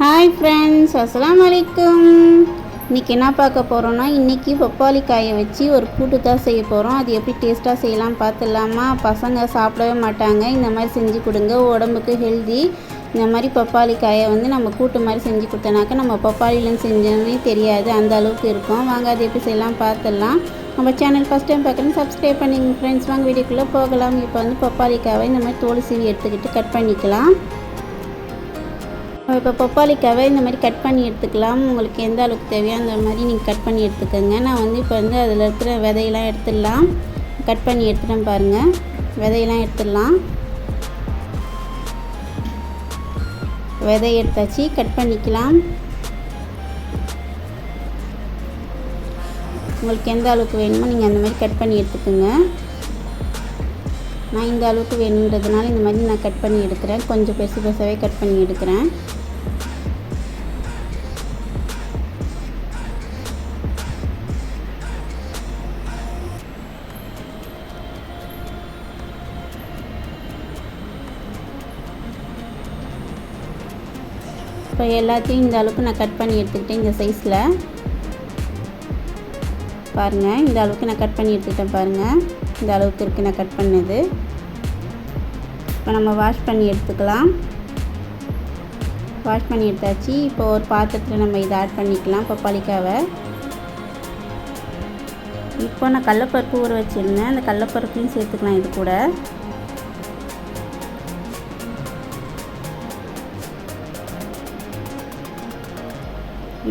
Hi friends அஸ்லாம் அலைக்கும் இன்றைக்கி என்ன பார்க்க போகிறோன்னா இன்றைக்கி பப்பாளி காயை வச்சு ஒரு கூட்டு தான் செய்ய போகிறோம் அது எப்படி டேஸ்ட்டாக செய்யலாம் பார்த்துடலாமா? பசங்க சாப்பிடவே மாட்டாங்க. இந்த மாதிரி செஞ்சு கொடுங்க. உடம்புக்கு ஹெல்தி இந்த மாதிரி பப்பாளி காயை வந்து நம்ம கூட்டு மாதிரி செஞ்சு கொடுத்தனாக்கா நம்ம பப்பாளிலேருந்து செஞ்சோன்னே தெரியாது. அந்த அளவுக்கு இருக்கும். வாங்க அது எப்படி செய்யலாம் பார்த்துடலாம். நம்ம சேனல் ஃபஸ்ட் டைம் பார்க்குறேன் சப்ஸ்கிரைப் பண்ணிங்க ஃப்ரெண்ட்ஸ் வாங்க வீடியோக்குள்ளே போகலாம். இப்போ வந்து பப்பாளி இந்த மாதிரி தோல் சீவி எடுத்துக்கிட்டு கட் பண்ணிக்கலாம். இப்போ பப்பாளிக்காவை இந்த மாதிரி கட் பண்ணி எடுத்துக்கலாம். உங்களுக்கு எந்த அளவுக்கு தேவையோ அந்த மாதிரி நீங்கள் கட் பண்ணி எடுத்துக்கோங்க. நான் வந்து இப்போ வந்து அதில் இருக்கிற விதையெல்லாம் எடுத்துடலாம். கட் பண்ணி எடுத்துட்டேன் பாருங்கள் விதையெல்லாம் எடுத்துடலாம். விதை எடுத்தாச்சு. கட் பண்ணிக்கலாம். உங்களுக்கு எந்த அளவுக்கு வேணுமோ நீங்கள் அந்த மாதிரி கட் பண்ணி எடுத்துக்கோங்க. நான் இந்த அளவுக்கு வேணுன்றதுனால இந்த மாதிரி நான் கட் பண்ணி எடுக்கிறேன். கொஞ்சம் பெருசு பெருசாகவே கட் பண்ணி எடுக்கிறேன். இப்போ எல்லாத்தையும் இந்த அளவுக்கு நான் கட் பண்ணி எடுத்துக்கிட்டேன் இந்த சைஸில் பாருங்கள் இந்த அளவுக்கு நான் கட் பண்ணி எடுத்துக்கிட்டேன் பாருங்கள் இந்த அளவுக்கு இருக்குது நான் கட் பண்ணது. இப்போ நம்ம வாஷ் பண்ணி எடுத்துக்கலாம். வாஷ் பண்ணி எடுத்தாச்சு. இப்போ ஒரு பாத்திரத்தில் நம்ம இதை ஆட் பண்ணிக்கலாம் பப்பாளிக்காவை. இப்போ நான் கடலப்பருப்பு ஊற வச்சுருந்தேன். அந்த கடலப்பருப்பையும் சேர்த்துக்கலாம் இது கூட.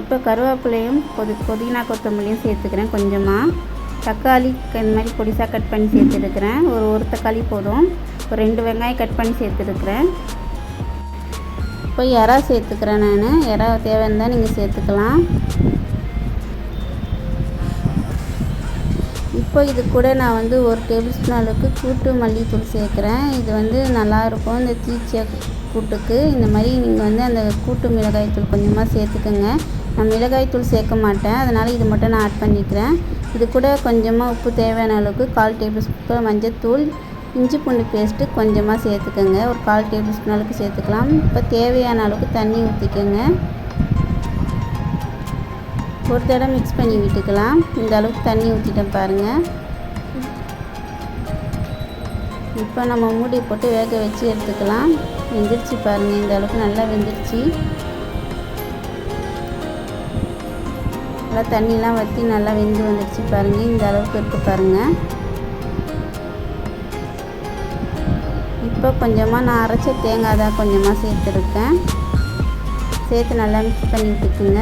இப்போ கருவேப்பிலையும் பொது புதினா கொத்தமல்லியும் சேர்த்துக்கிறேன் கொஞ்சமாக தக்காளி இந்த மாதிரி பொடிசாக கட் பண்ணி சேர்த்துருக்கிறேன். ஒரு ஒரு தக்காளி போதும். ஒரு ரெண்டு வெங்காயம் கட் பண்ணி சேர்த்துருக்குறேன். இப்போ இறா சேர்த்துக்கிறேன் நான். இறா தேவைன்னு நீங்கள் சேர்த்துக்கலாம். இப்போ இது கூட நான் வந்து ஒரு டேபிள் ஸ்பூன் அளவுக்கு கூட்டு மல்லித்தூள் சேர்க்குறேன். இது வந்து நல்லாயிருக்கும் இந்த தீச்சிய கூட்டுக்கு. இந்த மாதிரி நீங்கள் வந்து அந்த கூட்டு மிளகாய்த்தூள் கொஞ்சமாக சேர்த்துக்கோங்க. நான் மிளகாய்த்தூள் சேர்க்க மாட்டேன். அதனால் இது மட்டும் நான் ஆட் பண்ணிக்கிறேன். இது கூட கொஞ்சமாக உப்பு தேவையான அளவுக்கு கால் டேபிள் ஸ்பூன் மஞ்சத்தூள் இஞ்சி பூண்டு பேஸ்ட்டு கொஞ்சமாக சேர்த்துக்கோங்க. ஒரு கால் டேபிள் ஸ்பூன் அளவுக்கு சேர்த்துக்கலாம். இப்போ தேவையான அளவுக்கு தண்ணி ஊற்றிக்கோங்க ஒரு தடவை மிக்ஸ் பண்ணி விட்டுக்கலாம். இந்த அளவுக்கு தண்ணி ஊற்றிட்டேன் பாருங்கள் இப்போ நம்ம மூடி போட்டு வேக வச்சு எடுத்துக்கலாம். வெந்துருச்சு பாருங்கள் இந்த அளவுக்கு நல்லா வெந்துருச்சு. நல்லா தண்ணிலாம் வற்றி நல்லா வெந்து வந்துடுச்சு பாருங்கள் இந்த அளவுக்கு இருக்குது பாருங்கள் இப்போ கொஞ்சமாக நான் அரைச்ச தேங்காய் தான் கொஞ்சமாக சேர்த்துருக்கேன். சேர்த்து நல்லா மிக்ஸ் பண்ணி விட்டுக்குங்க.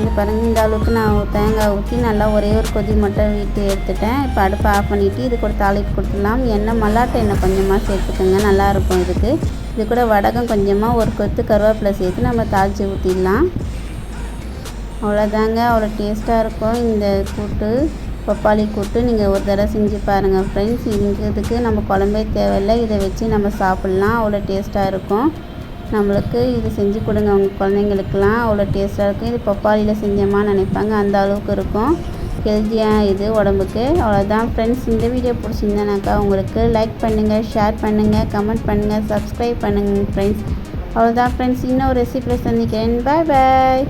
இந்த பாருங்கள் இந்த அளவுக்கு நான் தேங்காய் ஊற்றி நல்லா ஒரே ஒரு கொதி மட்டும் வீட்டு எடுத்துட்டேன். இப்போ அடுப்பை ஆஃப் பண்ணிவிட்டு இது கூட தாளிப்பு கொடுத்துடலாம். எண்ணெய் மல்லாட்டை எண்ணெய் கொஞ்சமாக சேர்த்துக்கோங்க. நல்லாயிருக்கும் இதுக்கு. இது கூட வடகம் கொஞ்சமாக ஒரு கொத்து கருவேப்பிலை சேர்த்து நம்ம தாளித்து ஊற்றிடலாம் அவ்வளோதாங்க அவ்வளோ டேஸ்ட்டாக இருக்கும் இந்த கூட்டு பப்பாளி கூட்டு. நீங்கள் ஒரு தடவை செஞ்சு பாருங்கள் ஃப்ரெண்ட்ஸ் இதுக்கு நம்ம குழம்பே தேவையில்லை. இதை வச்சு நம்ம சாப்பிட்லாம். அவ்வளோ டேஸ்ட்டாக இருக்கும். நம்மளுக்கு இது செஞ்சு கொடுங்க அவங்க குழந்தைங்களுக்கெல்லாம் அவ்வளோ டேஸ்ட்டாக இருக்கும். இது பப்பாளியில் செஞ்சோமா நினைப்பாங்க அந்த அளவுக்கு இருக்கும். ஹெல்த்தியாக இது உடம்புக்கு. அவ்வளோதான் ஃப்ரெண்ட்ஸ் இந்த வீடியோ பிடிச்சிருந்தேனாக்கா உங்களுக்கு லைக் பண்ணுங்கள் ஷேர் பண்ணுங்கள் கமெண்ட் பண்ணுங்கள் சப்ஸ்கிரைப் பண்ணுங்கள் ஃப்ரெண்ட்ஸ் அவ்வளோதான் ஃப்ரெண்ட்ஸ் இன்னும் ரெசிபியில் சந்திக்கிறேன். பாய் பாய்